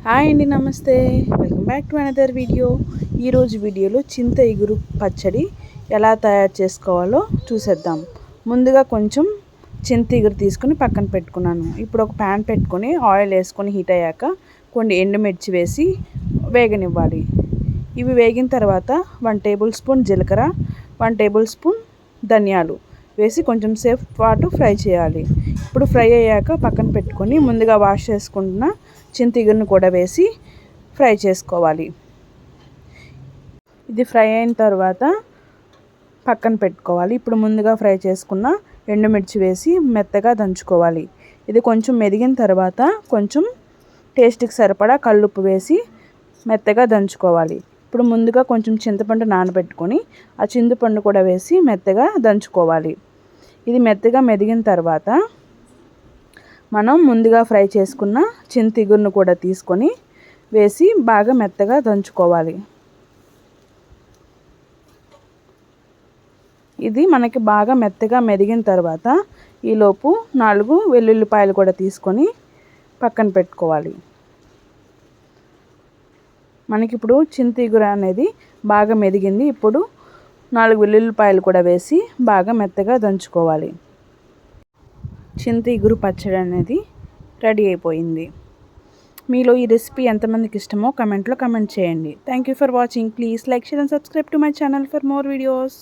Hi అండి నమస్తే. Welcome back to another video. ఈరోజు వీడియోలో చింత ఇగురు పచ్చడి ఎలా తయారు చేసుకోవాలో చూసేద్దాం. ముందుగా కొంచెం చింత ఇగురు తీసుకుని పక్కన పెట్టుకున్నాను. ఇప్పుడు ఒక ప్యాన్ పెట్టుకొని ఆయిల్ వేసుకొని హీట్ అయ్యాక కొన్ని ఎండుమిర్చి వేసి వేగనివ్వాలి. ఇవి వేగిన తర్వాత వన్ టేబుల్ స్పూన్ జీలకర్ర వన్ టేబుల్ స్పూన్ ధనియాలు వేసి కొంచెం సేపు పాటు ఫ్రై చేయాలి. ఇప్పుడు ఫ్రై అయ్యాక పక్కన పెట్టుకొని ముందుగా వాష్ చేసుకుంటున్న చింతిగురును కూడా వేసి ఫ్రై చేసుకోవాలి. ఇది ఫ్రై అయిన తర్వాత పక్కన పెట్టుకోవాలి. ఇప్పుడు ముందుగా ఫ్రై చేసుకున్న ఎండుమిర్చి వేసి మెత్తగా దంచుకోవాలి. ఇది కొంచెం మెదిగిన తర్వాత కొంచెం టేస్ట్కి సరిపడా కళ్ళుప్పు వేసి మెత్తగా దంచుకోవాలి. ఇప్పుడు ముందుగా కొంచెం చింతపండు నానబెట్టుకొని ఆ చింతపండు కూడా వేసి మెత్తగా దంచుకోవాలి. ఇది మెత్తగా మెదిగిన తర్వాత మనం ముందుగా ఫ్రై చేసుకున్న చింతిగురును కూడా తీసుకొని వేసి బాగా మెత్తగా దంచుకోవాలి. ఇది మనకి బాగా మెత్తగా మెదిగిన తర్వాత ఈలోపు నాలుగు వెల్లుల్లిపాయలు కూడా తీసుకొని పక్కన పెట్టుకోవాలి. మనకి ఇప్పుడు చింతిగుర అనేది బాగా మెదిగింది ఇప్పుడు నాలుగు వెల్లుల్లిపాయలు కూడా వేసి బాగా మెత్తగా దంచుకోవాలి. చింతిగురు పచ్చడి అనేది రెడీ అయిపోయింది. మీలో ఈ రెసిపీ ఎంతమందికి ఇష్టమో కమెంట్లో కమెంట్ చేయండి. Thank you for watching please like share and subscribe to my channel for more videos